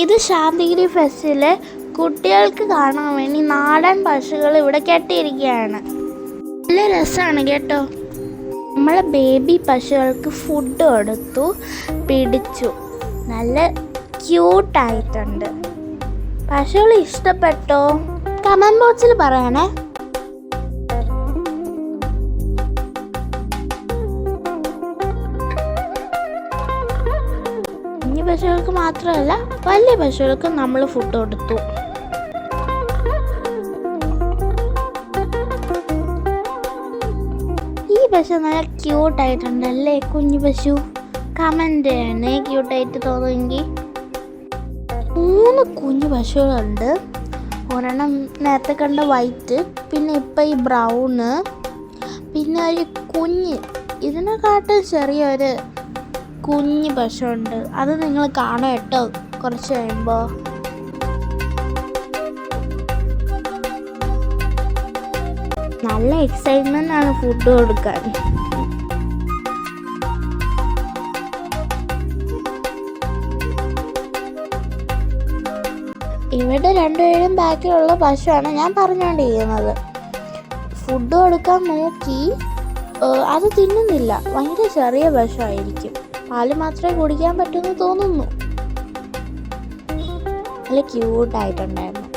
ഇത് ശാന്തിഗിരി ഫെസ്റ്റിലെ കുട്ടികൾക്ക് കാണാൻ വേണ്ടി നാടൻ പശുക്കൾ ഇവിടെ കെട്ടിയിരിക്കുകയാണ്. നല്ല രസമാണ് കേട്ടോ. നമ്മളെ ബേബി പശുക്കൾക്ക് ഫുഡ് കൊടുത്തു പിടിച്ചു. നല്ല ക്യൂട്ടായിട്ടുണ്ട് പശുക്കൾ ഇഷ്ടപ്പെട്ടോ? കമന്റ് ബോക്സിൽ പറയണേ. കുഞ്ഞു പശുക്കൾക്ക് മാത്രമല്ല വലിയ പശുക്കൾക്കും നമ്മൾ ഫുഡ് കൊടുത്തു. ഈ പശു നല്ല ക്യൂട്ടായിട്ടുണ്ടല്ലേ കുഞ്ഞു പശു? കമന്റ് ചെയ്യണേ ക്യൂട്ടായിട്ട് തോന്നുമെങ്കിൽ മൂന്ന് കുഞ്ഞു പശുകളുണ്ട്. ഒരെണ്ണം നേരത്തെ കണ്ട വൈറ്റ് പിന്നെ ഇപ്പം ഈ ബ്രൗണ് പിന്നെ ഒരു കുഞ്ഞ്. ഇതിനെക്കാട്ടും ചെറിയൊരു കുഞ്ഞ് പശുണ്ട് അത് നിങ്ങൾ കാണും കേട്ടോ. കുറച്ച് കഴിയുമ്പോൾ നല്ല എക്സൈറ്റ്മെന്റ് ആണ് ഫുഡ് കൊടുക്കാൻ. ഇവിടെ രണ്ടുപേരും ബാക്കിലുള്ള പശുവാണ് ഞാൻ പറഞ്ഞുകൊണ്ടിരിക്കുന്നത് ഫുഡ് കൊടുക്കാൻ നോക്കി. അത് തിന്നുന്നില്ല. ഭയങ്കര ചെറിയ പശുവായിരിക്കും. പാൽ മാത്രമേ കുടിക്കാൻ പറ്റുമെന്ന് തോന്നുന്നു. നല്ല ക്യൂട്ടായിട്ടുണ്ടായിരുന്നു